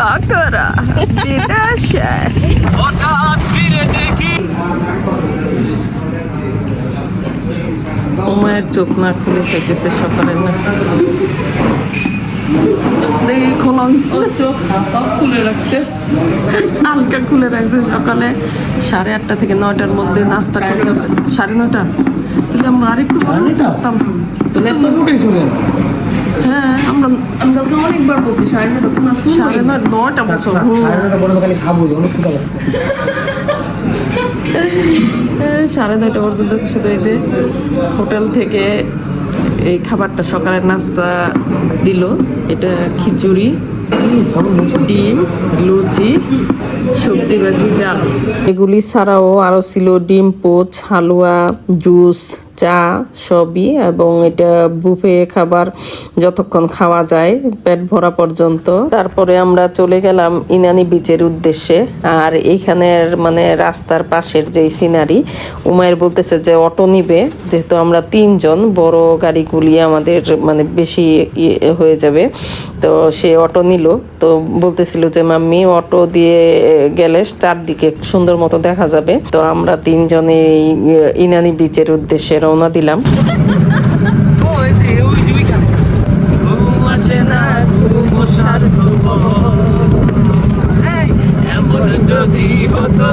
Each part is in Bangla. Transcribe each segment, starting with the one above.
কাকরা বিদেশে উমায়ের চোখ না খুলে খাইতেছে সকালের নাস্তা। দেখি খোলা চোখ খুলে রাখছে। হালকা খুলে রাখছে সকালে। সাড়ে আটটা থেকে নয়টার মধ্যে নাস্তা করতে সাড়ে নয়টা? তাহলে আমরা আরেকটু করতাম এত হ্যাঁ। আমরা কালকে অনেকবার বলছি সাড়ে নটা কোনো শুরু সাড়ে নয় বছর সাড়ে নটা খালি অনেক লাগছে। সাড়ে নয়টা পর্যন্ত শুধু এই যে হোটেল থেকে এই খাবারটা সকালের নাস্তা দিল। এটা খিচুড়ি ডিম লুচি সবজি ভাজি ডাল। এগুলি ছাড়াও আরও ছিল ডিম পোচ হালুয়া জুস চা সবই এবং এটা বুফে খাবার যতক্ষণ খাওয়া যায়, পেট ভরা পর্যন্ত। তারপরে আমরা চলে গেলাম ইনানি বিচের উদ্দেশ্যে। আর এইখানের মানে রাস্তার পাশের যে সিনারি উমায়ের বলতেছে যে অটো নিবে, যেহেতু আমরা তিনজন, বড় গাড়িগুলি আমাদের মানে বেশি হয়ে যাবে। তো সে অটো নিল। তো বলতেছিল যে, মাম্মি অটো দিয়ে গেলে চারদিকে সুন্দর মতো দেখা যাবে। তো আমরা তিনজনে ইনানি বিচের উদ্দেশ্যে রওনা দিলাম। যদি হতো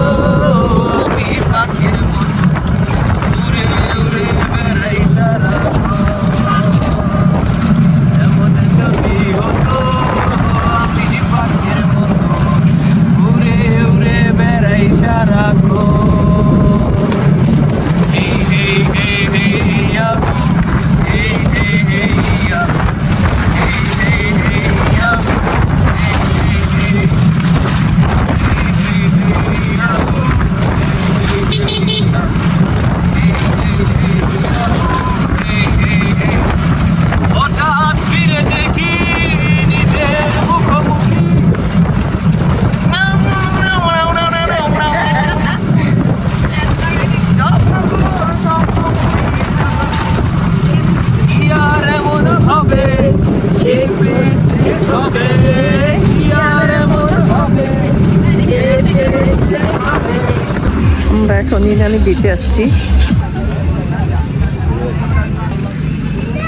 আমরা এখন ইনানি বিচে আসছি।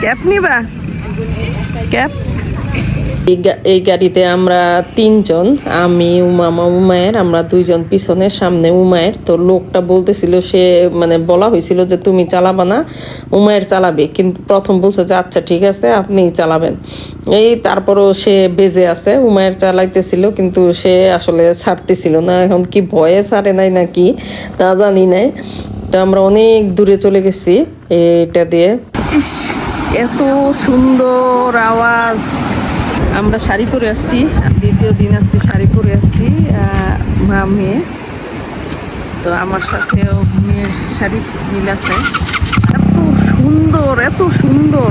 ক্যাপ নিবা? ক্যাব এই গাড়িতে আমরা তিনজন, আমি, উমামা, উমায়ের, আমরা দুইজন পিছনে, সামনে উমায়ের। তো লোকটা বলতেছিল, সে মানে বলা হয়েছিল যে, তুমি চালাবা না, উমায়ের চালাবে। কিন্তু প্রথম বলছে যে আচ্ছা ঠিক আছে আপনি চালাবেন। এই তারপরও সে বেজে আছে, উমায়ের চালাইতেছিল, কিন্তু সে আসলে ছাড়তেছিল না। এখন কি ভয়ে ছাড়ে নাই নাকি, তা জানি নাই। তো আমরা অনেক দূরে চলে গেছি এটা দিয়ে। এত সুন্দর আওয়াজ। আমরা শাড়ি পরে আসছি। দ্বিতীয় দিন আজকে শাড়ি পরে আসছি মা, মেয়ে। তো আমার সাথেও মেয়ের শাড়ি মিল আছে। এত সুন্দর এত সুন্দর।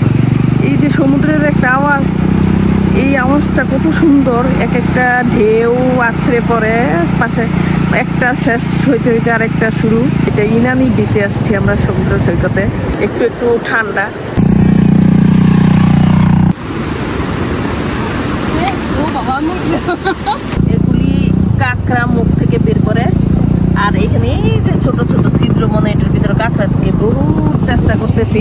এই যে সমুদ্রের একটা আওয়াজ, এই আওয়াজটা কত সুন্দর। এক একটা ঢেউ আছড়ে পড়ে, পাশে একটা শেষ হইতে হইতে আরেকটা শুরু। এটা ইনানি বিচে আসছি আমরা সমুদ্র সৈকতে। একটু একটু ঠান্ডা। এগুলি কাঁকড়া মুখ থেকে বের করে। আর এখানে এই যে ছোট ছোট ছিদ্র মনে এটার ভিতরে কাঁকড়া থেকে বহু চেষ্টা করতেছি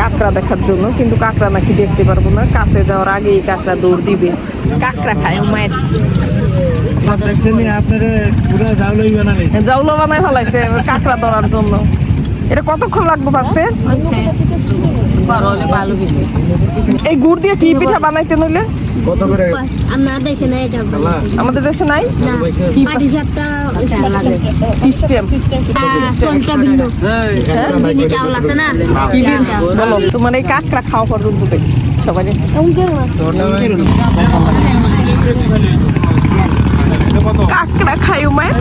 কাঁকড়া দেখার জন্য কিন্তু কাঁকড়া নাকি দেখতে পারব না। কাছে যাওয়ার আগেই কাঁকড়া দৌড় দিবে। কাঁকড়া খায় মায়ের জাউলো বানায় ফেলাইছে কাঁকড়া ধরার জন্য। এটা কতক্ষণ লাগবে ভাজতে এই গুড় দিয়ে কি পিঠা বানাইতে নইলে? কত করে আমরা দেশে না এটা আমাদের দেশে নাই কি সিস্টেম চাউল আছে না কি বলো তোমার এই কাঁকড়া খাওয়া পর্যন্ত দেখি সবাই কাঁকড়া খাই মায়ের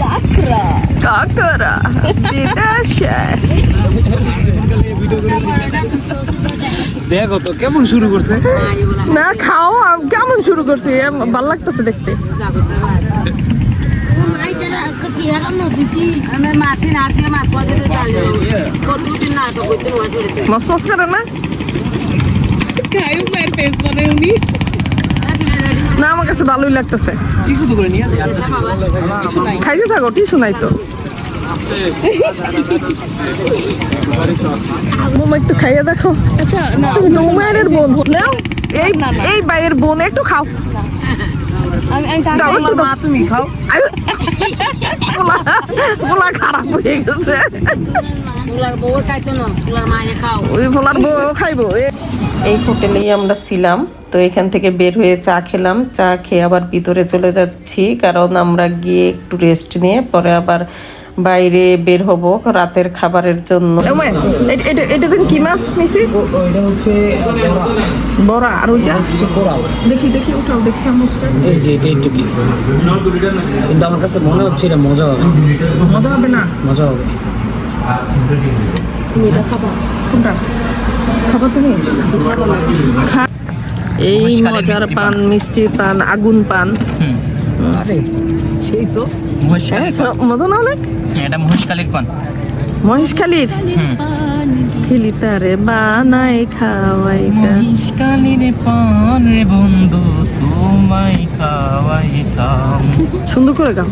কাঁকড়া কাঁকড়া বিদেশে দেখো তো, কেমন শুরু করছে? না, খাও কেমন শুরু করছি? ভালো লাগতেছে দেখতে। মাছ মাছ করে না? মায়ের ফেস কাছে ভালোই লাগতেছে। খাইতে থাকো টিসু নাই তো। মোমা একটু খাইয়ে দেখো। আচ্ছা না তুমি তো উমায়ের বোন। নাও এই এই বাইয়ের বোন একটু খাও। আমি আমি। মা তুমি খাও। পোলা খারাপ হয়ে গেছে। ওই পোলার বউ খাইবো। এই হোটেলেই আমরা ছিলাম তো এখান থেকে বের হয়ে চা খেলাম। চা খেয়ে আবার ভিতরে চলে যাচ্ছি কারণ আমরা গিয়ে একটু রেস্ট নিয়ে পরে আবার বাইরে বের হব রাতের খাবারের জন্য। এটা তুমি কি মাছ নিছি? হচ্ছে বড়া। আর ওইটা? হচ্ছে কোরাল। দেখি দেখি উঠাও দেখি চামচটা। এই যে এটা একটু কি? কিন্তু আমার কাছে মনে হচ্ছে এটা মজা হবে। মজা হবে না? মজা হবে। তুমি এটা খাবা। কোনটা? খাবা তুমি? খা- এই মজার পান মিষ্টি পান আগুন পান। আরে সেই তো। মজা না অনেক? এটা মহেশকালীর পান। মহেশখালীর? খিলিতারে বানাই খাওয়াই মহেশকালীর পান রে বন্ধু তোমায় খাওয়াই খাওয়াইতাম। সুন্দর করে গাও।